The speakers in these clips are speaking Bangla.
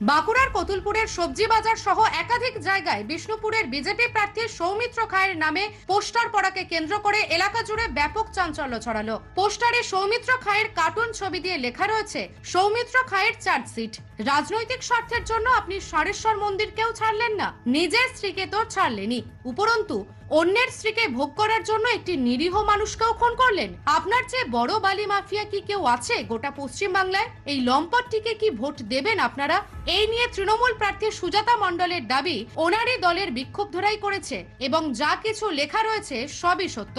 বাঁকুড়ার কতুলপুরের সবজি বাজার সহ একাধিক জায়গায় বিষ্ণুপুরের বিজেপি প্রার্থী সৌমিত্র খায়ের নামে পোস্টার পড়াকে কেন্দ্র করে এলাকা জুড়ে ব্যাপক চাঞ্চল্য ছড়ালো। পোস্টারে সৌমিত্র খায়ের কার্টুন ছবি দিয়ে লেখা রয়েছে, সৌমিত্র খায়ের চার্জশিট। রাজনৈতিক স্বার্থের জন্য আপনি সারেশ্বর মন্দিরকেও ছাড়লেন না, নিজের স্ত্রীকে তো ছাড়লেনই। উপরন্তু অন্যের স্ত্রীকে ভোগ করার জন্য একটি নিরীহ মানুষকেও খুন করলেন। আপনার চেয়ে বড় বালি মাফিয়া কি কেউ আছে গোটা পশ্চিম বাংলায় এই লম্পটটিকে কি ভোট দেবেন আপনারা? এই নিয়ে তৃণমূল প্রার্থী সুজাতা মণ্ডলের দাবি, ওনারই দলের বিক্ষোভ ধরাই করেছে এবং যা কিছু লেখা রয়েছে সবই সত্য।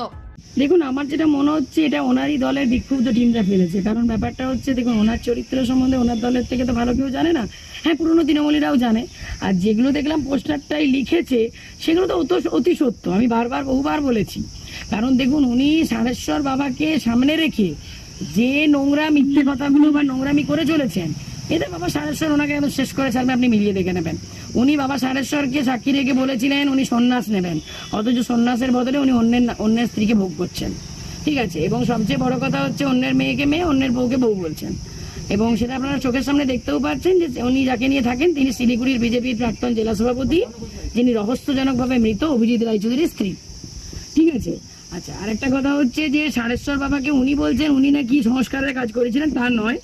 দেখুন, আমার যেটা মনে হচ্ছে, এটা ওনারই দলের বিক্ষুব্ধ টিমটা ফেলেছে কারণ ব্যাপারটা হচ্ছে, দেখুন, ওনার চরিত্র সম্বন্ধে ওনার দলের থেকে তো ভালো কেউ জানে না। হ্যাঁ পুরনো তৃণমূলীরাও জানে। আর যেগুলো দেখলাম পোস্টারটাই লিখেছে, সেগুলো তো অত অতি সত্য। আমি বারবার, বহুবার বলেছি। কারণ দেখুন, উনি সারেশ্বর বাবাকে সামনে রেখে যে নোংরা মিথ্যে কথাগুলো বা নোংরামি করে চলেছেন এতে বাবা সারেশ্বর ওনাকে একদম শেষ করে ছাড়বে আপনি মিলিয়ে দেখে নেবেন। উনি বাবা সারেশ্বরকে সাক্ষী রেখে বলেছিলেন, উনি সন্ন্যাস নেবেন। অথচ সন্ন্যাসের বদলে উনি অন্যের অন্যের স্ত্রীকে ভোগ করছেন। ঠিক আছে? এবং সবচেয়ে বড় কথা হচ্ছে অন্যের মেয়েকে মেয়ে, অন্যের বউকে বউ বলছেন। এবং সেটা আপনারা চোখের সামনে দেখতেও পাচ্ছেন যে উনি যাকে নিয়ে থাকেন, তিনি শিলিগুড়ির বিজেপির প্রাক্তন জেলা সভাপতি, যিনি রহস্যজনকভাবে মৃত অভিজিৎ রায়চৌধুরীর স্ত্রী। ঠিক আছে? আচ্ছা আরেকটা কথা হচ্ছে যে সারেশ্বর বাবাকে উনি বলছেন, উনি নাকি সংস্কারের কাজ করেছিলেন, তা নয়।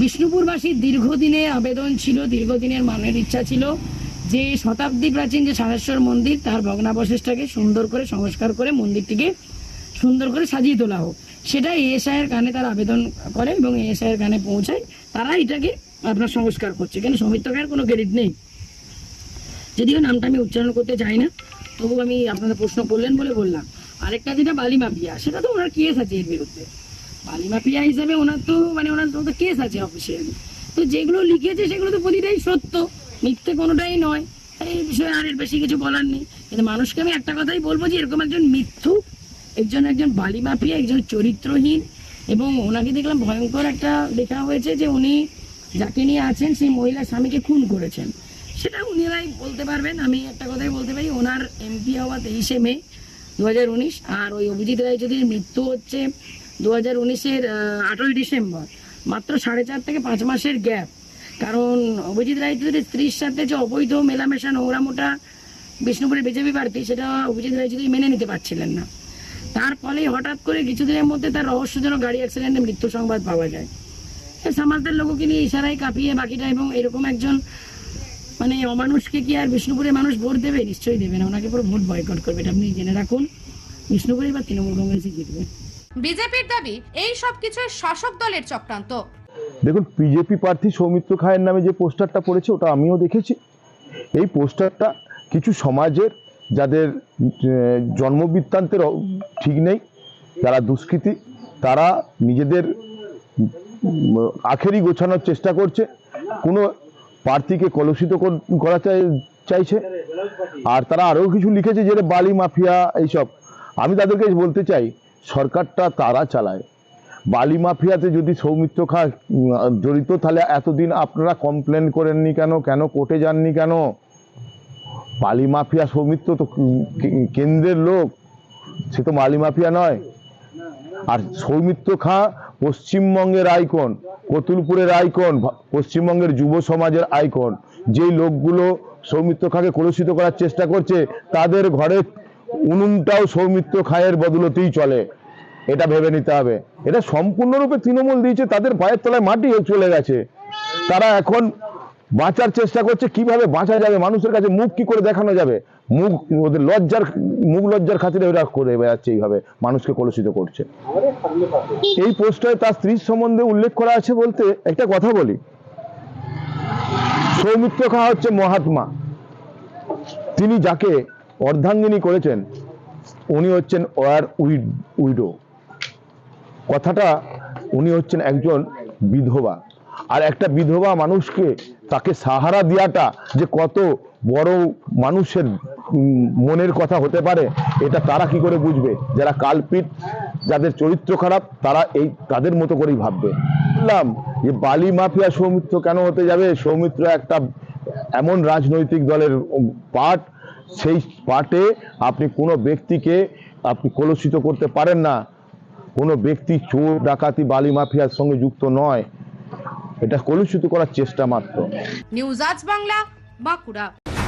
বিষ্ণুপুরবাসীর দীর্ঘদিনের আবেদন ছিল, দীর্ঘদিনের মানের ইচ্ছা ছিল। যে শতাব্দী প্রাচীন যে সারেশ্বর মন্দির, তার ভগ্নাবশেষটাকে সুন্দর করে, সংস্কার করে মন্দিরটিকে সুন্দর করে সাজিয়ে তোলা হোক। সেটা এএসআই এর কানে তার আবেদন করে এবং এএসআই এর কানে পৌঁছায়। তারা এটাকে আপনার সংস্কার করছে। কেন সৌমিত্র খায়ের কোনো ক্রেডিট নেই? যদিও নামটা আমি উচ্চারণ করতে চাই না, তবু আমি আপনাদের প্রশ্ন করলেন বলে বললাম। আরেকটা যেটা বালি মাফিয়া সেটা তো ওনার কেস আছে এর বিরুদ্ধে। বালি মাফিয়া হিসাবে ওনার তো মানে ওনার তো কেস আছে অফিসিয়ালি তো যেগুলো লিখেছে সেগুলো তো প্রতিটাই সত্য। মিথ্যে কোনোটাই নয়। এই বিষয়ে আর এর বেশি কিছু বলার নেই। কিন্তু মানুষকে আমি একটা কথাই বলব যে এরকম একজন মিথ্যুক একজন একজন বালি মাফিয়া একজন চরিত্রহীন, এবং ওনাকে দেখলাম ভয়ঙ্কর একটা দেখা হয়েছে যে উনি যাকে নিয়ে আছেন সেই মহিলা স্বামীকে খুন করেছেন। সেটা উনিরাই বলতে পারবেন, আমি একটা কথাই বলতে পারি, ওনার এমপি হওয়া তেইশে মে দু হাজার উনিশ, আর ওই অভিজিৎ রায় যদি মৃত্যু হচ্ছে দু হাজার উনিশের আঠেরোই ডিসেম্বর। মাত্র সাড়ে চার থেকে পাঁচ মাসের গ্যাপ। কারণ অভিজিৎ রায়চৌধুরীর স্ত্রীর সাথে যে অবৈধ মেলামেশা নোংরামোটা বিষ্ণুপুরের বিজেপি প্রার্থী, সেটা অভিজিৎ রায়চৌধুরী মেনে নিতে পারছিলেন না। তার ফলে হঠাৎ করে কিছুদিনের মধ্যে তার রহস্যজনক গাড়ি অ্যাক্সিডেন্টে মৃত্যু সংবাদ পাওয়া যায়। এ সমাজদের লোককে নিয়ে ইশারায় কাঁপিয়ে বাকিটা এবং এরকম একজন মানে অমানুষকে কি আর বিষ্ণুপুরে মানুষ ভোট দেবে? নিশ্চয়ই দেবে না। ওনাকে পুরো ভোট বয়কট করবে। এটা আপনি জেনে রাখুন। বিষ্ণুপুরে বা তৃণমূল কংগ্রেসই জিতবে। বিজেপির দাবি, এই সব কিছুই শাসক দলের চক্রান্ত। দেখুন, বিজেপি প্রার্থী সৌমিত্র খায়ের নামে যে পোস্টারটা পড়েছে, ওটা আমিও দেখেছি। এই পোস্টারটা কিছু সমাজের যাদের জন্মবৃত্তান্তের ঠিক নেই যারা দুষ্কৃতী, তারা নিজেদের আখেরি গোছানোর চেষ্টা করছে। কোনো প্রার্থীকে কলুষিত করা চাই- চাইছে। আর তারা আরও কিছু লিখেছে যে বালি মাফিয়া, এইসব। আমি তাদেরকে বলতে চাই সরকারটা তারা চালায়? বালি মাফিয়াতে যদি সৌমিত্র খা জড়িত, তাহলে এতদিন আপনারা কমপ্লেন করেননি কেন? কেন কোর্টে যাননি কেন? বালি মাফিয়া সৌমিত্র তো কেন্দ্রের লোক। সে তো বালি মাফিয়া নয়। আর সৌমিত্র খা পশ্চিমবঙ্গের আইকন, কতুলপুরের আইকন পশ্চিমবঙ্গের যুব সমাজের আইকন। যেই লোকগুলো সৌমিত্র খাকে কলুষিত করার চেষ্টা করছে, তাদের ঘরে উনুনটাও সৌমিত্র খায়ের বদলতেই চলে। এটা ভেবে নিতে হবে। এটা সম্পূর্ণরূপে তৃণমূল দিয়েছে, তাদের পায়ের তলায় মাটি চলে গেছে। তারা এখন বাঁচার চেষ্টা করছে, কীভাবে বাঁচা যাবে, মানুষের কাছে মুখ কি করে দেখানো যাবে? মুখ, ওদের লজ্জার, মুখ লজ্জার খাতিরে ওরা করে বেড়াচ্ছে এইভাবে, মানুষকে কলুষিত করছে। এই পোস্টারে তার স্ত্রীর সম্বন্ধে উল্লেখ করা আছে বলতে একটা কথা বলি। সৌমিত্র খা হচ্ছে মহাত্মা। তিনি যাকে অর্ধাঙ্গিনী করেছেন। উনি হচ্ছেন ওয়ার উইডো কথাটা, উনি হচ্ছেন একজন বিধবা। আর একটা বিধবা মানুষকে তাকে সাহারা দেওয়াটা যে কত বড় মানুষের মনের কথা হতে পারে, এটা তারা কি করে বুঝবে? যারা কালপিট, যাদের চরিত্র খারাপ, তারা এই, তাদের মতো করেই ভাববে। বললাম যে বালি মাফিয়া সৌমিত্র কেন হতে যাবে? সৌমিত্র একটা এমন রাজনৈতিক দলের পার্ট সেই পাটে আপনি কোনো ব্যক্তিকে আপনি কলুষিত করতে পারেন না। কোনো ব্যক্তি চোর, ডাকাতি, বালি মাফিয়ার সঙ্গে যুক্ত নয়। এটা কলুষিত করার চেষ্টা মাত্র। নিউজ আজ বাংলা, বাঁকুড়া।